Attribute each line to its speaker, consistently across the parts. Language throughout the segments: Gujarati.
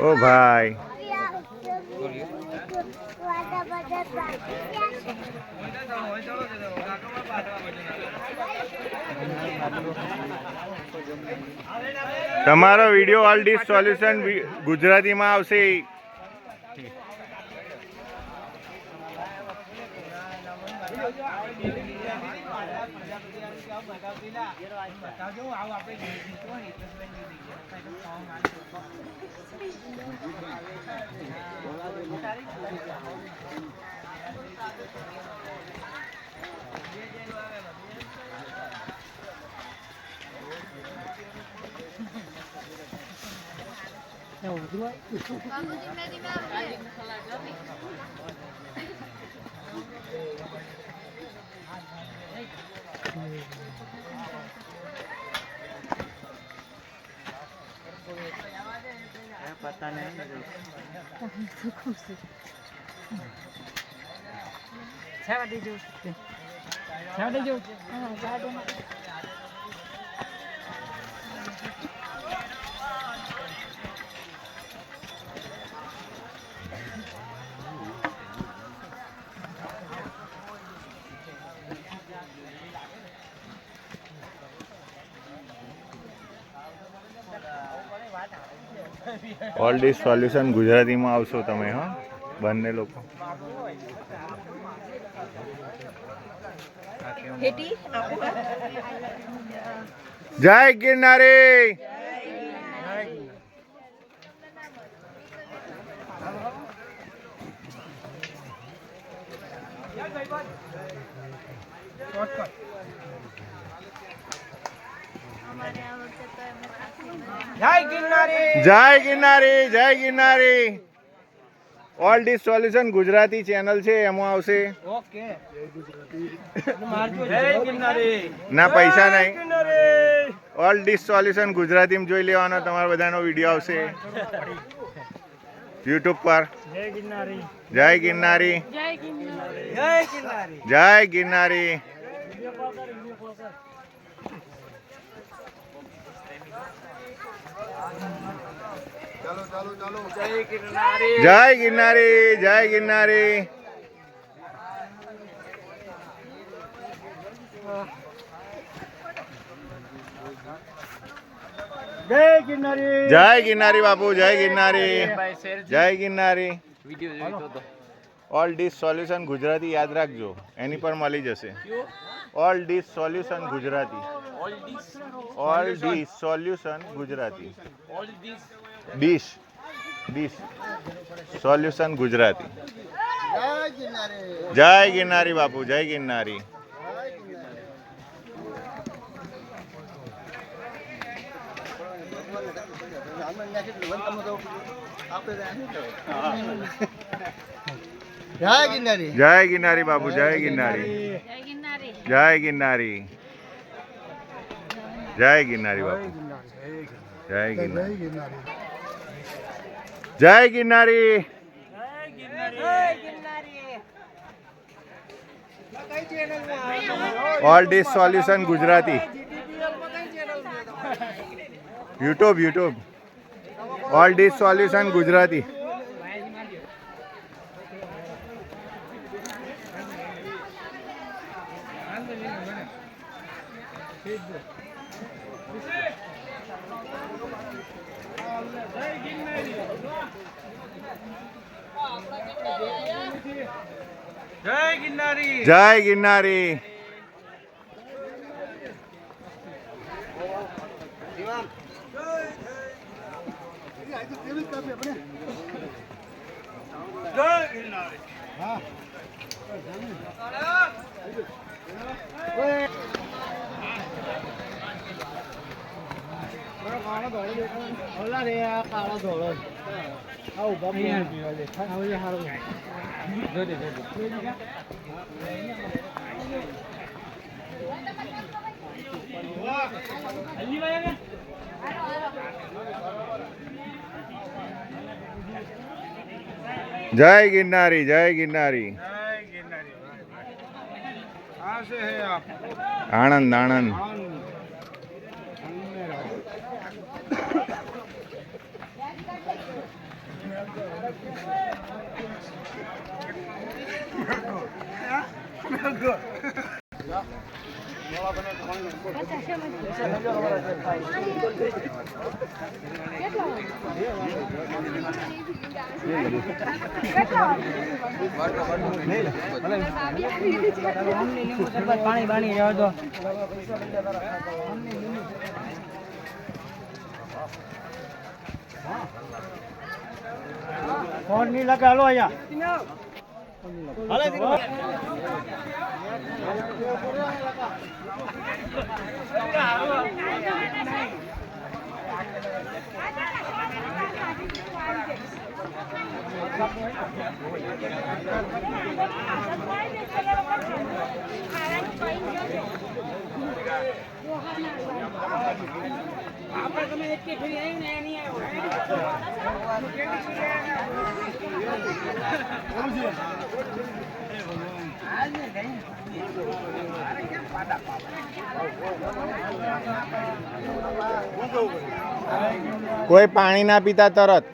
Speaker 1: ઓ ભાઈ. તમારો વીડિયો ઓલ ડીશ સોલ્યુશન ગુજરાતીમાં આવશે. અગાઉ પેલા બતાવજો આવું આપણે જીતો ને એટલે બેન ધીમે ધીમે આવે તને
Speaker 2: છેવા દેજો. છેવા દેજો. હા
Speaker 1: ઓલ ડીશ સોલ્યુશન ગુજરાતીમાં આવશો તમે હા? બંને લોકો. જય ગિરનારી
Speaker 3: જય
Speaker 4: ગિરનારી.
Speaker 1: જય ગિરનારી જય Girnari. All dish solution Gujarati channel છે એમાં આવશે. ઓકે. ના પૈસા નહીં. ઓલ ડીશ સોલ્યુશન ગુજરાતીમાં જોઈ લેવાનો તમારો બધાનો વીડિયો આવશે. યુટ્યુબ પર. જય ગિરનારી. જય ગિરનારી. જય ગિરનારી. જય ગિરનારી જય ગિરનારી. જય
Speaker 2: ગિરનારી.
Speaker 1: જય ગિરનારી બાપુ જય ગિરનારી. જય Girnari. All dish solution Gujarati યાદ રાખજો. એની પર મળી જશે. All dish solution Gujarati. All dish solution Gujarati.
Speaker 5: Dish
Speaker 1: dish solution Gujarati જય
Speaker 2: ગિરનારી
Speaker 1: જય ગિરનારી બાપુ જય ગિરનારી
Speaker 2: જય ગિરનારી
Speaker 1: જય ગિરનારી બાપુ જય ગિરનારી જય ગિરનારી જય ગિરનારી બાપુ જય ગિરનારી જય Girnari. All dish solution Gujarati. YouTube YouTube all dish solution Gujarati. જય ગિરનારી. જય ગિરનારી. કાળો ધોળો આ ઊભા
Speaker 4: દેખાય
Speaker 1: जय गिन्नारी जय गिन्नारी आनंद आनंद। જય
Speaker 4: પાણી જય દો આ
Speaker 2: છે લગાડો આપ આણંદ આણંદ નહીં
Speaker 1: કોઈ પાણી ના પીતા તરત.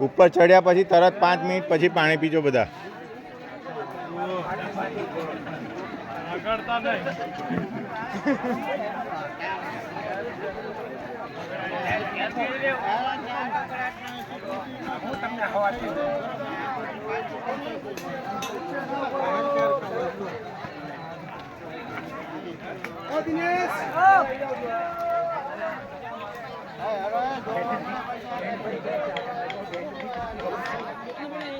Speaker 1: ઉપર ચડ્યા પછી તરત પાંચ મિનિટ પછી પાણી પીજો બધા. દિનેશ હવે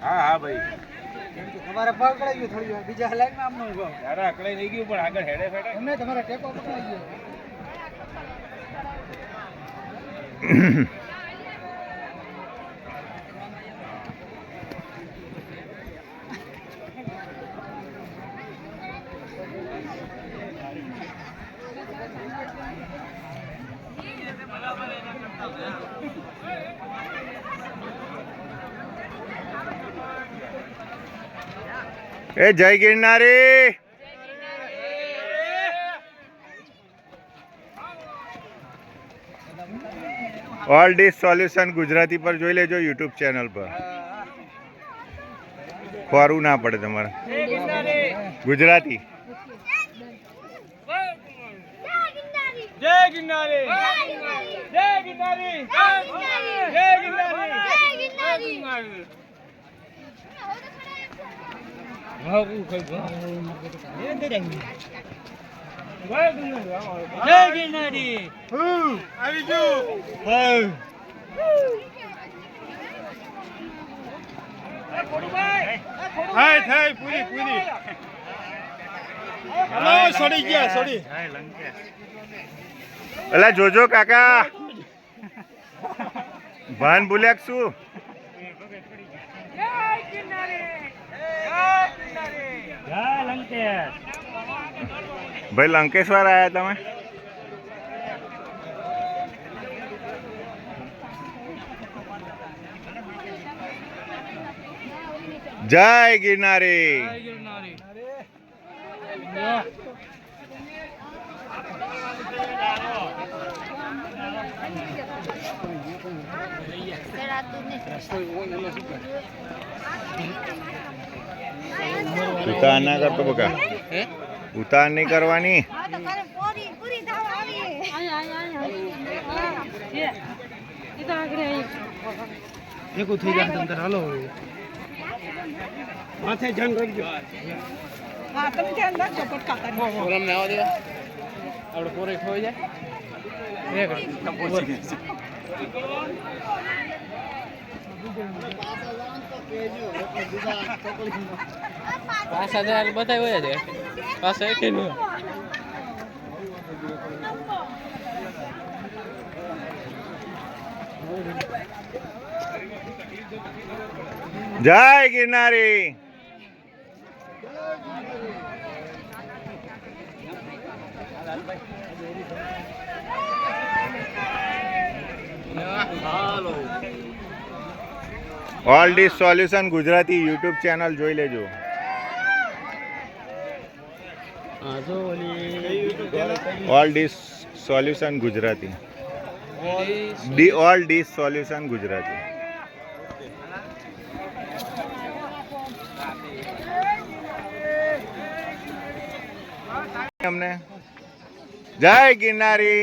Speaker 6: હા હા ભાઈ. તમારે
Speaker 2: પગ પકડાઈ ગયો થોડી વાર. બીજા લાઈનમાં આમનો ઊભો
Speaker 6: અરે અકળાઈ નહીં ગયું પણ આગળ હેડે ફેડે. એમને તમારા
Speaker 2: ટેકો પકડાઈ ગયો.
Speaker 1: એ જય Girnari. All dish solution Gujarati પર જોઈ લેજો યુટ્યુબ ચેનલ પર. ખોરવું ના પડે તમારે. ગુજરાતી.
Speaker 2: જય
Speaker 6: ગિરનારી.
Speaker 2: જય ગિરનારી. જય
Speaker 6: ગિરનારી.
Speaker 2: જય ગિરનારી.
Speaker 4: થાય પૂરી પૂરી
Speaker 5: સડી ગયા સડી
Speaker 1: અલા જોજો કાકા. ભાન ભૂલ્યા શું? ભાઈ લંકેશ્વર આયા તમે જય ગિરનારી ગિરનારી ઉતાર ના કરતો બકા. ઉતાર નહીં કરવાની.
Speaker 7: એકું થઈ જાય તમ
Speaker 4: તાર હાલો માથે જંગ કરજો હા
Speaker 7: તમે ધ્યાન રાખજો પટકા કરી
Speaker 5: પોરમ ને આવવા દે. આપણે પોરે ખોઈ જાય. એક. પાંચ હજાર બધા હોય છે પાછો નું
Speaker 1: જય Girnari. Lalbhai all dish solution Gujarati YouTube channel જોઈ લેજો. હા
Speaker 5: જો ઓલી
Speaker 1: ઓલ ડીશ સોલ્યુશન ગુજરાતી ડી ઓલ ડીશ સોલ્યુશન ગુજરાતી અમને જય ગિરનારી